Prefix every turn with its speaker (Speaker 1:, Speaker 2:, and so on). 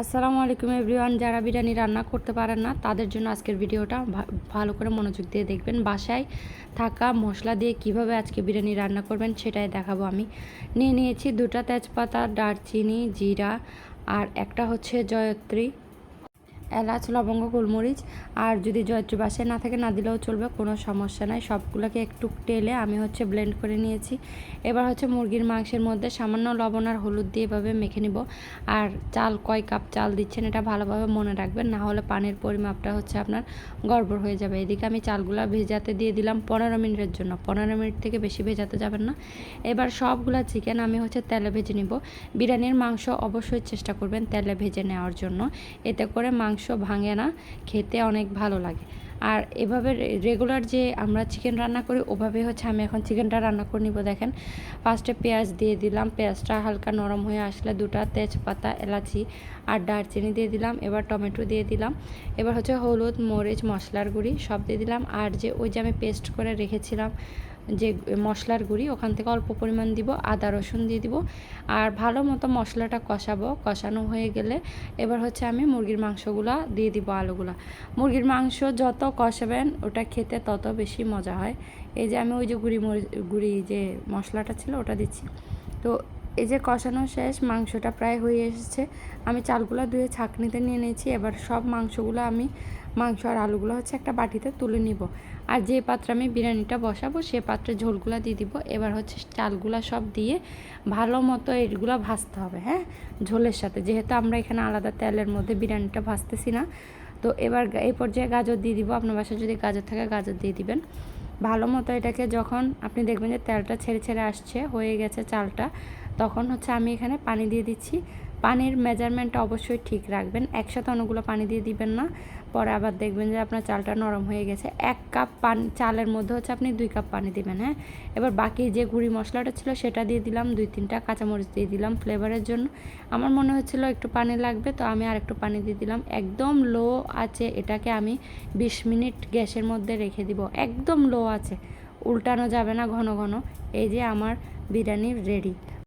Speaker 1: আসসালামু আলাইকুম এভরিওয়ান, যারা বিরিয়ানি রান্না করতে পারেন না, তাদের জন্য আজকের ভিডিওটা ভালো করে মনোযোগ দিয়ে দেখবেন। বাসায় থাকা মশলা দিয়ে কীভাবে আজকে বিরিয়ানি রান্না করবেন সেটাই দেখাবো আমি। নিয়ে নিয়েছি দুটা তেজপাতা, দারচিনি, জিরা, আর একটা হচ্ছে জয়ত্রী। এলাচ, লবঙ্গ, গোলমরিচ আর যদি জয়ত্রী বাসায় না থাকে না দিলেও চলবে, কোনো সমস্যা নাই। সবগুলোকে একটু টেলে আমি হচ্ছে ব্লেন্ড করে নিয়েছি। এবার হচ্ছে মুরগির মাংসের মধ্যে সামান্য লবণ আর হলুদ দিয়ে এভাবে মেখে নিব। আর চাল, কয় কাপ চাল দিচ্ছেন এটা ভালোভাবে মনে রাখবেন, না হলে পানির পরিমাপটা হচ্ছে আপনার গড়বড় হয়ে যাবে। এদিকে আমি চালগুলো ভেজাতে দিয়ে দিলাম পনেরো মিনিটের জন্য। পনেরো মিনিট থেকে বেশি ভেজাতে যাবেন না। এবার সবগুলা চিকেন আমি হচ্ছে তেলে ভেজে নিব। বিরিয়ানির মাংস অবশ্যই চেষ্টা করবেন তেলে ভেজে নেওয়ার জন্য। এতে করে মাংস ভাঙে না, খেতে অনেক ভালো লাগে। আর এভাবে রেগুলার যে আমরা চিকেন রান্না করি, ওভাবে হচ্ছে আমি এখন চিকেনটা রান্না করে নিব, দেখেন। ফার্স্টে পেঁয়াজ দিয়ে দিলাম, পেঁয়াজটা হালকা নরম হয়ে আসলে দুটা তেজপাতা, এলাচি আর দারচিনি দিয়ে দিলাম, এবার টমেটো দিয়ে দিলাম। এবার হচ্ছে হলুদ, মরিচ, মশলার গুঁড়ি সব দিয়ে দিলাম। আর যে ওই যে আমি পেস্ট করে রেখেছিলাম যে মশলার গুঁড়ি, ওখান থেকে অল্প পরিমাণ দিব, আদা রসুন দিয়ে দিব। আর ভালো মতো মশলাটা কষাবো, কষানো হয়ে গেলে এবার হচ্ছে আমি মুরগির মাংসগুলা দিয়ে দিব আলুগুলা। মুরগির মাংস যত কষাবেন, ওটা খেতে তত বেশি মজা হয়। এই যে আমি ওই যে গুঁড়ি গুঁড়ি যে মশলাটা ছিল, ওটা দিচ্ছি। তো এই যে কষানো শেষ, মাংসটা প্রায় হয়ে এসেছে। আমি চালগুলো ধুয়ে ছাঁকনিতে নিয়ে নিয়েছি। এবার সব মাংসগুলো আমি, মাংস আর আলুগুলো হচ্ছে একটা বাটিতে তুলে নিব। আর যে পাত্রে আমি বিরিয়ানিটা বসাবো, সে পাত্রে ঝোলগুলো দিয়ে দিব। এবার হচ্ছে চালগুলো সব দিয়ে ভালো মতো এইগুলো ভাজতে হবে হ্যাঁ? ঝোলের সাথে। যেহেতু আমরা এখানে আলাদা তেলের মধ্যে বিরিয়ানিটা ভাজতেছি না। তো এবার এই পর্যায়ে গাজর দিয়ে দিব। আপনার বাসায় যদি গাজর থাকে, গাজর দিয়ে দিবেন। ভালো মতো এটাকে যখন আপনি দেখবেন যে তেলটা ছেড়ে ছেড়ে আসছে, হয়ে গেছে চালটা তখন হচ্ছে আমি এখানে পানি দিয়ে দিচ্ছি। পানির মেজারমেন্টটা অবশ্যই ঠিক রাখবেন। একসাথে অনেকগুলো পানি দিয়ে দিবেন না। পরে আবার দেখবেন যে আপনার চালটা নরম হয়ে গেছে। এক কাপ পানি, চালের মধ্যে হচ্ছে আপনি দুই কাপ পানি দিবেন হ্যাঁ? এবার বাকি যে গুঁড়ি মশলাটা ছিল সেটা দিয়ে দিলাম, দুই তিনটা কাঁচামরিচ দিয়ে দিলাম ফ্লেভারের জন্য। আমার মনে হচ্ছিল একটু পানি লাগবে, তো আমি আর একটু পানি দিয়ে দিলাম। একদম লো আছে, এটাকে আমি বিশ মিনিট গ্যাসের মধ্যে রেখে দিব। একদম লো আছে। উল্টানো যাবে না ঘন ঘন। এই যে আমার বিরিয়ানি রেডি